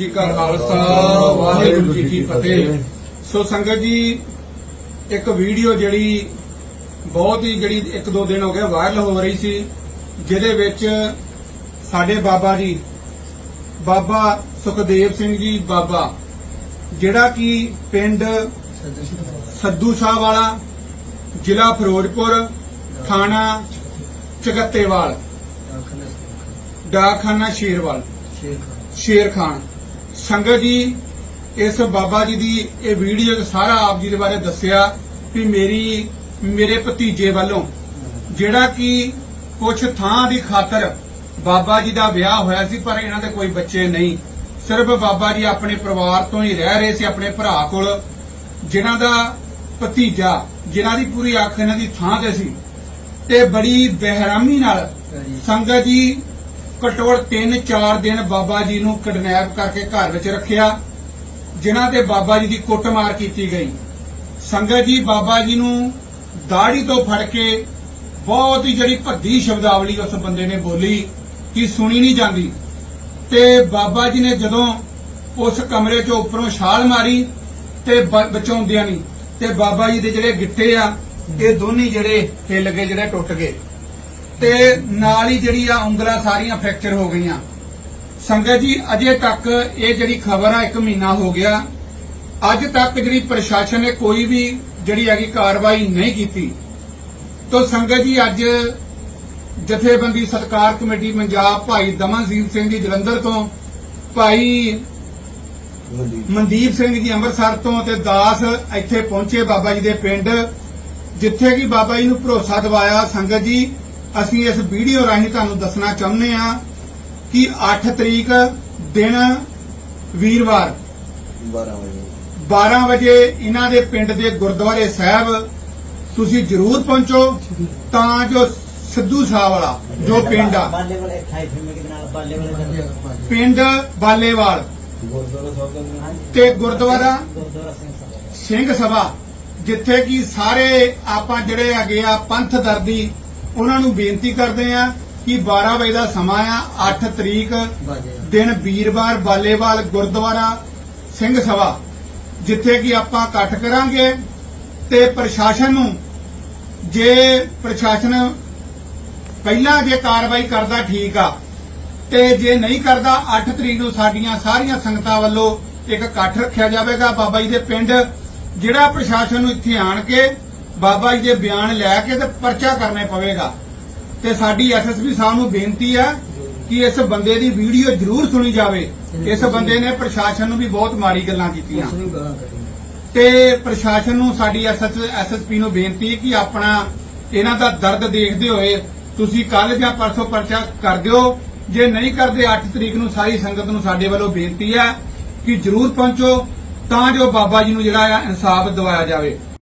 ਜੀ ਕਾ ਖਾਲਸਾ ਵਾਹਿਗੁਰੂ ਜੀ ਕੀ ਫਤਿਹ। ਸੋ ਸੰਗਤ ਜੀ ਇੱਕ ਵੀਡੀਓ ਜਿਹੜੀ ਬਹੁਤ ਹੀ ਜਿਹੜੀ ਇੱਕ ਦੋ ਦਿਨ ਹੋ ਗਏ ਵਾਇਰਲ ਹੋ ਰਹੀ ਸੀ ਜਿਹਦੇ ਵਿੱਚ ਸਾਡੇ ਬਾਬਾ ਜੀ ਬਾਬਾ ਸੁਖਦੇਵ ਸਿੰਘ ਜੀ ਬਾਬਾ ਜਿਹੜਾ ਕਿ ਪਿੰਡ ਸੱਦੂ ਸ਼ਾਹ ਵਾਲਾ ਜ਼ਿਲ੍ਹਾ ਫਿਰੋਜ਼ਪੁਰ ਥਾਣਾ ਚਗੱਤੇਵਾਲ ਡਾਕਖਾਨਾ ਸ਼ੇਰਵਾਲ ਸ਼ੇਰ ਖਾਨ ਸੰਗਤ ਜੀ ਇਸ ਬਾਬਾ ਜੀ ਦੀ ਇਹ ਵੀਡੀਓ 'ਚ ਸਾਰਾ ਆਪ ਜੀ ਦੇ ਬਾਰੇ ਦੱਸਿਆ ਕਿ ਮੇਰੀ ਮੇਰੇ ਭਤੀਜੇ ਵੱਲੋਂ ਜਿਹੜਾ ਕਿ ਕੁਝ ਥਾਂ ਦੀ ਖਾਤਰ ਬਾਬਾ ਜੀ ਦਾ ਵਿਆਹ ਹੋਇਆ ਸੀ ਪਰ ਇਹਨਾਂ ਦੇ ਕੋਈ ਬੱਚੇ ਨਹੀਂ। ਸਿਰਫ ਬਾਬਾ ਜੀ ਆਪਣੇ ਪਰਿਵਾਰ ਤੋਂ ਹੀ ਰਹਿ ਰਹੇ ਸੀ ਆਪਣੇ ਭਰਾ ਕੋਲ ਜਿਨ੍ਹਾਂ ਦਾ ਭਤੀਜਾ ਜਿਨ੍ਹਾਂ ਦੀ ਪੂਰੀ ਅੱਖ ਇਹਨਾਂ ਦੀ ਥਾਂ ਤੇ ਸੀ। ਤੇ ਬੜੀ ਬਹਿਰਾਮੀ ਨਾਲ ਸੰਗਤ ਜੀ ਘੱਟੋ ਘੱਟ 3-4 ਦਿਨ ਬਾਬਾ ਜੀ ਨੂੰ ਕਿਡਨੈਪ ਕਰਕੇ ਘਰ ਵਿੱਚ ਰੱਖਿਆ, ਜਿਨ੍ਹਾਂ ਤੇ ਬਾਬਾ ਜੀ ਦੀ ਕੁੱਟਮਾਰ ਕੀਤੀ ਗਈ। ਸੰਗਤ ਜੀ, ਬਾਬਾ ਜੀ ਨੂੰ ਦਾੜੀ ਤੋਂ ਫੜ ਕੇ ਬਹੁਤ ਹੀ ਜਿਹੜੀ ਭੱਦੀ ਸ਼ਬਦਾਵਲੀ ਉਸ ਬੰਦੇ ਨੇ ਬੋਲੀ ਕਿ ਸੁਣੀ ਨਹੀਂ ਜਾਂਦੀ। ਤੇ ਬਾਬਾ ਜੀ ਨੇ ਜਦੋਂ ਉਸ ਕਮਰੇ ਚੋਂ ਉੱਪਰੋਂ ਛਾਲ ਮਾਰੀ ਤੇ ਬਚਾਉਂਦਿਆਂ ਨਹੀਂ ਤੇ ਬਾਬਾ ਜੀ ਦੇ ਜਿਹੜੇ ਗਿੱਟੇ ਆ, ਇਹ ਦੋਨੇ ਜਿਹੜੇ ਹਿੱਲ ਗਏ, ਜਿਹੜੇ ਟੁੱਟ ਗਏ। ਤੇ ਨਾਲ ਹੀ ਜਿਹੜੀ ਆ ਉਂਗਲਾਂ ਸਾਰੀਆਂ ਫ੍ਰੈਕਚਰ ਹੋ ਗਈਆਂ। ਸੰਗਤ ਜੀ ਅਜੇ ਤੱਕ ਇਹ ਜਿਹੜੀ ਖਬਰ ਆ 1 ਮਹੀਨਾ ਹੋ ਗਿਆ। ਅੱਜ ਤੱਕ ਜਿਹੜੀ ਪ੍ਰਸ਼ਾਸਨ ਨੇ ਕੋਈ ਵੀ ਜਿਹੜੀ ਹੈਗੀ ਕਾਰਵਾਈ ਨਹੀਂ ਕੀਤੀ। ਤੋ ਸੰਗਤ ਜੀ ਅੱਜ ਜਥੇਬੰਦੀ ਸਤਕਾਰ ਕਮੇਟੀ ਪੰਜਾਬ ਭਾਈ ਦਮਨਜੀਤ ਸਿੰਘ ਜੀ ਜਲੰਧਰ ਤੋਂ ਭਾਈ ਮਨਦੀਪ ਸਿੰਘ ਜੀ ਅੰਮ੍ਰਿਤਸਰ ਤੋਂ ਤੇ ਦਾਸ ਇੱਥੇ ਪਹੁੰਚੇ ਬਾਬਾ ਜੀ ਦੇ ਪਿੰਡ ਜਿੱਥੇ ਕਿ ਬਾਬਾ ਜੀ ਨੂੰ ਭਰੋਸਾ ਦਿਵਾਇਆ ਸੰਗਤ ਜੀ ਅਸੀਂ ਇਸ ਵੀਡੀਓ ਰਾਹੀਂ ਤੁਹਾਨੂੰ ਦੱਸਣਾ ਚਾਹੁੰਦੇ ਆ ਕਿ 8 ਤਰੀਕ ਦਿਨ ਵੀਰਵਾਰ। 12 ਵਜੇ। 12 ਵਜੇ ਇਹਨਾਂ ਦੇ ਪਿੰਡ ਦੇ ਗੁਰਦੁਆਰੇ ਸਾਹਿਬ ਤੁਸੀਂ ਜ਼ਰੂਰ ਪਹੁੰਚੋ ਤਾਂ ਜੋ ਸਿੱਧੂ ਸ਼ਾਹ ਵਾਲਾ ਜੋ ਪਿੰਡ ਆ। ਪਿੰਡ ਬਾਲੇਵਾਲ। ਸਾਹਿਬ ਤੇ ਗੁਰਦੁਆਰਾ ਗੁਰਦੁਆਰਾ ਸਿੰਘ ਸਭਾ। ਸਿੰਘ ਸਭਾ ਜਿੱਥੇ ਕਿ ਸਾਰੇ ਆਪਾਂ ਜਿਹੜੇ ਹੈਗੇ ਆ ਪੰਥ ਦਰਦੀ ਉਹਨਾਂ ਨੂੰ ਬੇਨਤੀ ਕਰਦੇ ਆ ਕਿ 12 ਵਜੇ ਦਾ ਸਮਾਂ ਆ 8 ਤਰੀਕ ਦਿਨ ਵੀਰਵਾਰ ਬਾਲੇਵਾਲ ਗੁਰਦੁਆਰਾ ਸਿੰਘ ਸਭਾ ਜਿੱਥੇ ਕਿ ਆਪਾਂ ਇਕੱਠ ਕਰਾਂਗੇ ਤੇ ਪ੍ਰਸ਼ਾਸਨ ਨੂੰ ਜੇ ਪ੍ਰਸ਼ਾਸਨ ਪਹਿਲਾਂ ਜੇ ਕਾਰਵਾਈ ਕਰਦਾ ਠੀਕ ਆ ਤੇ ਜੇ ਨਹੀਂ ਕਰਦਾ 8 ਤਰੀਕ ਨੂੰ ਸਾਡੀਆਂ ਸਾਰੀਆਂ ਸੰਗਤਾਂ ਵੱਲੋਂ ਇੱਕ ਇਕੱਠ ਰੱਖਿਆ ਜਾਵੇਗਾ। ਬਾਬਾ ਜੀ ਦੇ ਪਿੰਡ ਜਿਹੜਾ ਪ੍ਰਸ਼ਾਸਨ ਨੂੰ ਇੱਥੇ ਆਣ ਕੇ ਬਾਬਾ ਜੀ ਦੇ ਬਿਆਨ ਲੈ ਕੇ ਤੇ ਪਰਚਾ ਕਰਨੇ ਪਵੇਗਾ। ਤੇ ਸਾਡੀ ਐਸਐਸਪੀ ਸਾਹਿਬ ਨੂੰ ਬੇਨਤੀ ਹੈ ਕਿ ਇਸ ਬੰਦੇ ਦੀ ਵੀਡੀਓ ਜ਼ਰੂਰ ਸੁਣੀ ਜਾਵੇ। ਇਸ ਬੰਦੇ ਨੇ ਪ੍ਰਸ਼ਾਸਨ ਨੂੰ ਵੀ ਬਹੁਤ ਮਾੜੀ ਗੱਲਾਂ ਕੀਤੀਆਂ। ਤੇ ਪ੍ਰਸ਼ਾਸਨ ਨੂੰ ਸਾਡੀ ਐਸਐਸਪੀ ਨੂੰ ਬੇਨਤੀ ਹੈ ਕਿ ਆਪਣਾ ਇਹਨਾਂ ਦਾ ਦਰਦ ਦੇਖਦੇ ਹੋਏ ਤੁਸੀਂ ਕੱਲ ਜਾਂ ਪਰਸੋਂ ਪਰਚਾ ਕਰ ਦਿਓ। ਜੇ ਨਹੀਂ ਕਰਦੇ 8 ਤਰੀਕ ਨੂੰ ਸਾਰੀ ਸੰਗਤ ਨੂੰ ਸਾਡੇ ਵੱਲੋਂ ਬੇਨਤੀ ਹੈ ਕਿ ਜਰੂਰ ਪਹੁੰਚੋ ਤਾਂ ਜੋ ਬਾਬਾ ਜੀ ਨੂੰ ਜਿਹੜਾ ਇਨਸਾਫ ਦਿਵਾਇਆ ਜਾਵੇ।